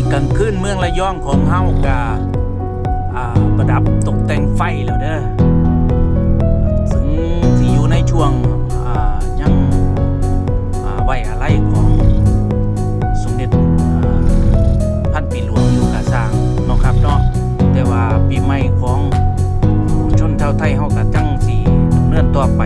ีกลางคืนเมืองระยองของเฮากาประดับตกแต่งไฟแล้วเด้อซึ่งที่อยู่ในช่วงยังอ่าไว้อะไรของสมเด็จอ่าพันปีหลวงอยู่กาสร้างเนาะครับเนาะแต่ว่าปีใหม่ของชนชาวไทยเฮาก็จังสีเนื่อนต่อไป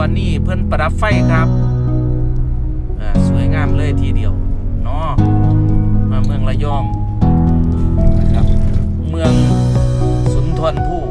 อนนี้เพิ่นประดับไฟครับอ่าสวยงามเลยทีเดียวเนาะมาเมืองระยองนะครับเมืองสุนทรภู่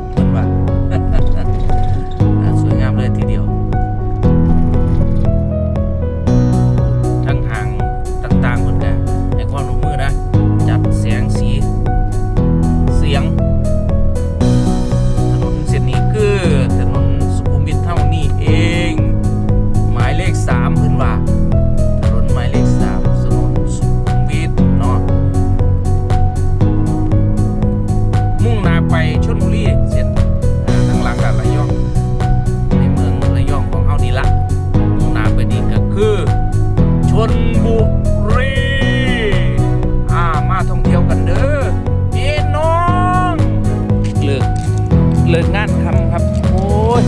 เลิกงานคำครับ โอ้ย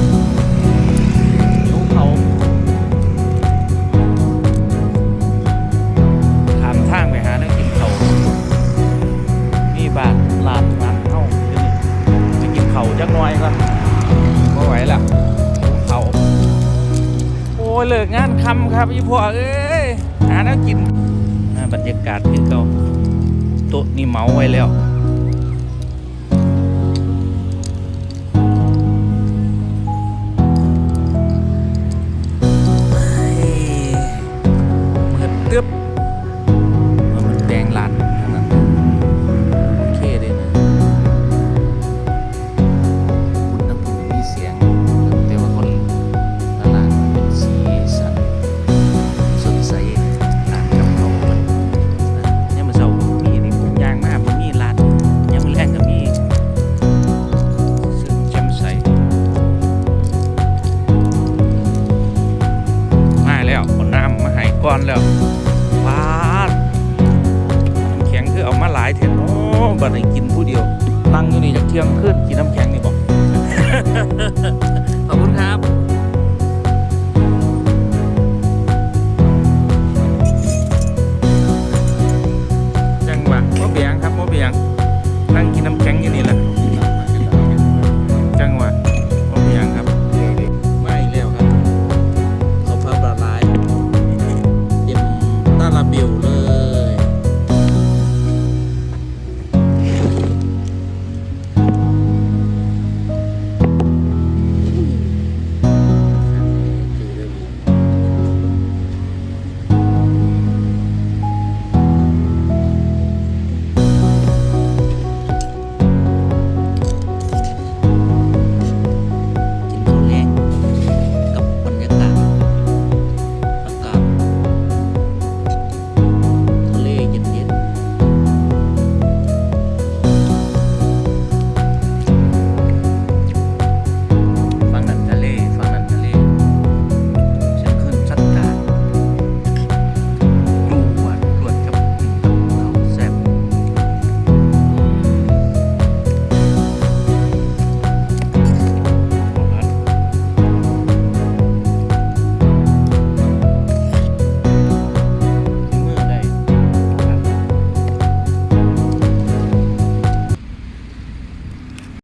หิวเขาถามทางไปหาเรื่องกินเขามีบาทลานร้านเข้าจะกินเขาจักหน่อยก่อนไม่ไหวละเขาโอ้ยเลิกงานคำครับพี่พ่อเอ้ยหาแล้วกินบรรยากาศคือเก่าโต๊ะนี่เมาไว้แล้ว เก่อนแล้วปาดน้ำแข็งคือเอามาหลายเถอะเนาะบัดนี้กินผู้เดียว นั่งอยู่นี่จากเที่ยงคืนกินน้ำแข็งนี่บอก